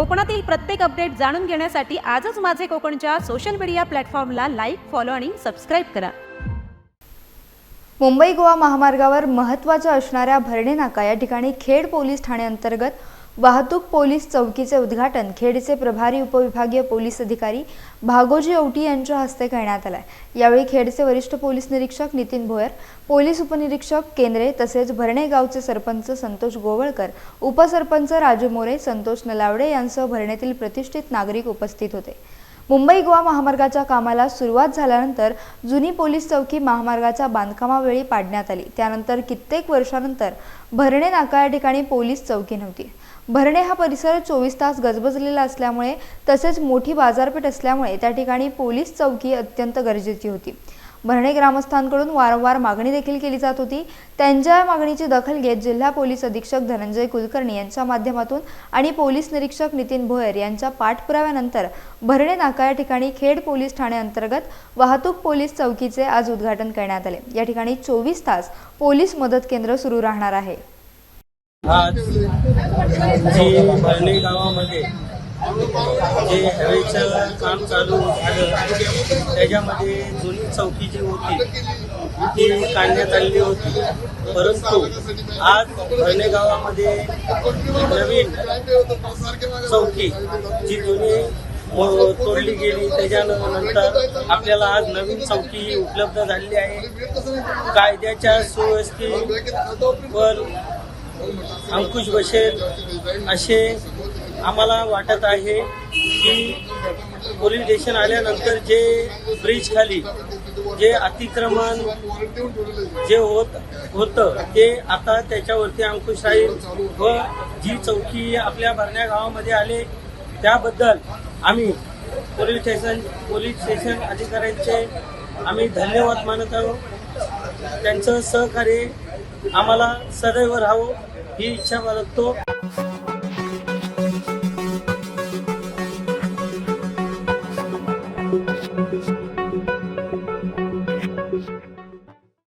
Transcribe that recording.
कोकणातील प्रत्येक अपडेट जाणून घेण्यासाठी आजच माझे कोकणच्या सोशल मीडिया प्लॅटफॉर्मला लाईक फॉलो आणि सबस्क्राईब करा. मुंबई गोवा महामार्गावर महत्त्वाच्या असणाऱ्या भरणे नाका या ठिकाणी खेड पोलीस ठाण्याअंतर्गत वाहतूक पोलीस चौकीचे उद्घाटन खेडचे प्रभारी उपविभागीय पोलीस अधिकारी भागोजी औटी यांच्या हस्ते करण्यात आलाय. यावेळी खेडचे वरिष्ठ पोलीस निरीक्षक नितीन भोयर पोलीस उपनिरीक्षक केंद्रे तसेच भरणे गावचे सरपंच संतोष गोवळकर उपसरपंच राजू मोरे संतोष नलावडे यांसह भरणेतील प्रतिष्ठित नागरिक उपस्थित होते. मुंबई गोवा महामार्गाच्या कामाला सुरुवात झाल्यानंतर जुनी पोलीस चौकी महामार्गाच्या बांधकामावेळी पाडण्यात आली. त्यानंतर कित्येक वर्षानंतर भरणे नाका या ठिकाणी पोलीस चौकी नव्हती. भरणे हा परिसर चोवीस तास गजबजलेला असल्यामुळे तसेच मोठी बाजारपेठ असल्यामुळे त्या ठिकाणी पोलीस चौकी अत्यंत गरजेची होती. भरणे ग्रामस्थांकडून वारंवार मागणी देखील केली जात होती. त्यांच्या या मागणीची दखल घेत जिल्हा पोलीस अधीक्षक धनंजय कुलकर्णी यांच्या माध्यमातून आणि पोलीस निरीक्षक नितीन भोयर यांच्या पाठपुराव्यानंतर भरणे नाका या ठिकाणी खेड पोलीस ठाण्याअंतर्गत वाहतूक पोलीस चौकीचे आज उद्घाटन करण्यात आले. या ठिकाणी चोवीस तास पोलीस मदत केंद्र सुरू राहणार आहे. आज जी भरणे गावामध्ये जे हवेचं काम चालू झालं त्याच्यामध्ये जुनी चौकी जी होती ती काढण्यात आलेली होती. परंतु आज भरणे गावामध्ये नवीन चौकी जी जुनी तोडली गेली त्याच्यानंतर आपल्याला आज नवीन चौकी ही उपलब्ध झालेली आहे. कायद्याच्या सुव्यवस्थेवर अंकुश बसेल असे आम्हाला वाटत आहे की पोलीस स्टेशन आल्यानंतर जे ब्रिज खाली जे अतिक्रमण जे होत होतं ते आता त्याच्यावरती अंकुश राहील व जी चौकी आपल्या भरण्या गावामध्ये आले त्याबद्दल आम्ही पोलीस स्टेशन पोलीस स्टेशन अधिकाऱ्यांचे आम्ही धन्यवाद मानत आहोत. त्यांचं सहकार्य आम्हाला सदैव राहावं ही इच्छा बाळगतो.